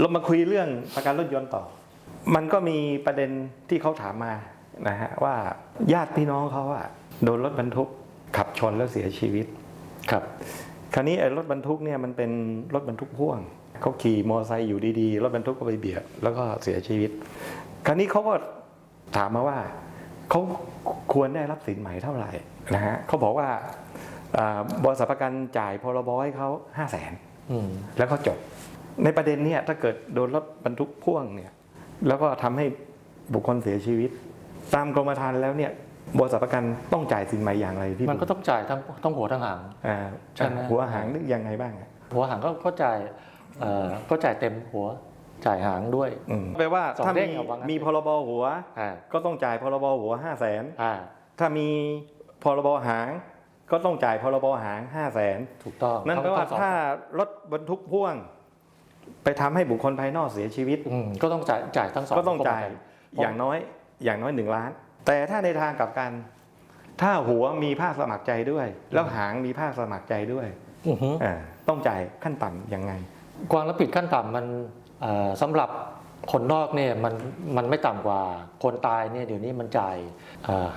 เรามาคุยเรื่องประกันรถยนต์ต่อ มันก็มีประเด็นที่เขาถามมานะฮะว่าญาติพี่น้องเขาอะโดนรถบรรทุกขับชนแล้วเสียชีวิตครับ คราวนี้ไอ้รถบรรทุกเนี่ยมันเป็นรถบรรทุกพ่วงเขาขี่มอเตอร์ไซค์อยู่ดีๆรถบรรทุกก็ไปเบียดแล้วก็เสียชีวิต คราวนี้เขาก็ถามมาว่าเขาควรได้รับสินใหม่เท่าไหร่นะฮะเขาบอกว่าอ่าบริษัทประกันจ่ายพรบให้เขาห้าแสนอืมแล้วก็จบ ในประเด็นเนี่ยถ้าเกิดโดนรถบรรทุกพ่วงเนี่ยแล้วก็ทำให้บุคคลเสียชีวิต ตามกรมธรรม์แล้วเนี่ยบริษัทประกันต้องจ่ายสินใหม่อย่างไรพี่มันก็ต้องจ่ายทั้งทั้งหัวทั้งหางอ่าใช่ไหมหัวหางนึกยังไงบ้างอะหัวหางก็ก็จ่ายเอ่อก็จ่ายเต็มหัวจ่ายหางด้วยอืมแปลว่าสองถ้าเด้มีงเอาว่างั้นมีพรบหัวอ่าก็ต้องจ่ายพรบหัวห้าแสนอ่าถ้ามีพรบหางก็ต้องจ่ายพรบหางห้าแสนถูกต้องนั่นแปลว่าทั้งสองถ้ารถบรรทุกพ่วง ไปทำให้บุคคลภายนอกเสียชีวิตอืมก็ต้องจ่ายจ่ายทั้งสองก็ต้องจ่ายเพราะอย่างน้อยอย่างน้อยหนึ่งล้าน แต่ถ้าในทางกลับกัน ถ้าหัวมีภาคสมัครใจด้วย แล้วหางมีภาคสมัครใจด้วยอือฮึอ่าต้องจ่ายขั้นต่ำยังไง ความรับผิดขั้นต่ำมันเอ่อสำหรับคนนอกเนี่ยมันมันไม่ต่ำกว่าคนตายเนี่ยเดี๋ยวนี้มันจ่าย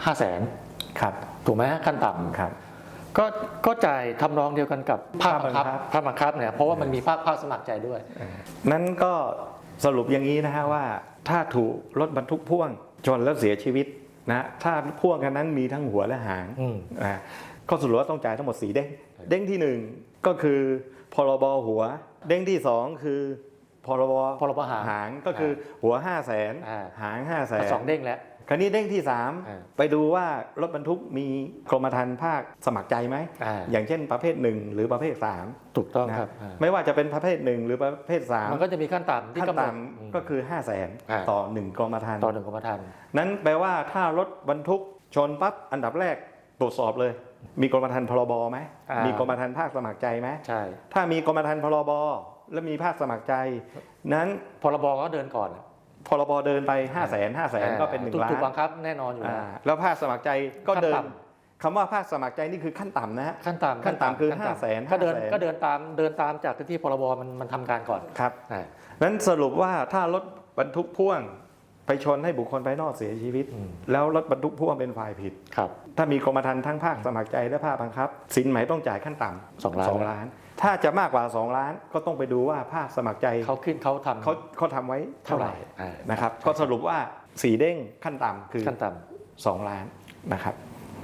ห้าแสนครับถูกไหมฮะขั้นต่ำครับ ก็ก็จ่ายทำนองเดียวกันกับภาคบังคับภาคบังคับภาคบังคับเนี่ยเพราะว่ามันมีภาคภาคสมัครใจด้วย นั้นก็สรุปอย่างนี้นะฮะว่า ถ้าถูกรถบรรทุกพ่วงชนแล้วเสียชีวิตนะถ้าพ่วงกันนั้นมีทั้งหัวและหางอืมนะก็สรุปว่าต้องจ่ายทั้งหมดสีเด้งเด้งที่หนึ่งก็คือพรบหัว เด้งที่สองคือ พรบพรบหางหางก็คือหัวห้าแสนอ่าหางห้าแสนสองเด้งแล้วคราวนี้เด้งที่สามอ่าไปดูว่ารถบรรทุกมีกรมธรรม์ภาคสมัครใจไหมอ่าอย่างเช่นประเภทหนึ่งหรือประเภทสามถูกต้องนะครับอ่าไม่ว่าจะเป็นประเภทหนึ่งหรือประเภทสามมันก็จะมีขั้นต่ำที่ขั้นกำหนดต่ำก็คือ 5 0 0แสนอ่าต่อ 1 กรมธรรม์ต่อหนึ่งกรมธรรม์นั้นแปลว่าถ้ารถบรรทุกชนปั๊บอันดับแรกตรวจสอบเลย มีกรมธรรม์พรบไหมอ่ามีมีกรมธรรม์ภาคสมัครใจไหมใช่ถ้ามีกรมธรรม์พรบ และมีภาคสมัครใจ นั้นพรบก็เดินก่อนพรบเดินไป5 0 0แสน5 0 0แสนก็เป็นถู1ล้าถูกบันงคับแน่นอนอยู่อ่าแล้วแล้วภาคสมัครใจก็เดิขั้นนต่คำว่าภาคสมัครใจนี่คือขั้นต่ำนะฮะขั้นต่ำขั้นต่ำคือขั้ห้าแสนก็เดินห้าแสนก็เดินตามเดินตามจากที่พรบมันมันทำการก่อนครับอ่านั้นสรุปว่าถ้ารถบรรทุกพ่วง ไปชนให้บุคคลภายนอกเสียชีวิตอืมแล้วรถบรรทุกพ่วงเป็นฝ่ายผิดครับ ถ้ามีกรมธรรม์ทั้งภาคสมัครใจและภาคบังคับ สินไหมต้องจ่ายขั้นต่ำสองล้านสองล้าน ถ้าจะมากกว่า 2 ล้านก็ต้องไปดูว่าภาคสมัครใจเขาขึ้นเขาทำเขาเขาทำไว้เท่าไหร่อ่านะครับ ก็สรุปว่าสีเด้งขั้นต่ำคือขั้นต่2ล้านนะครับ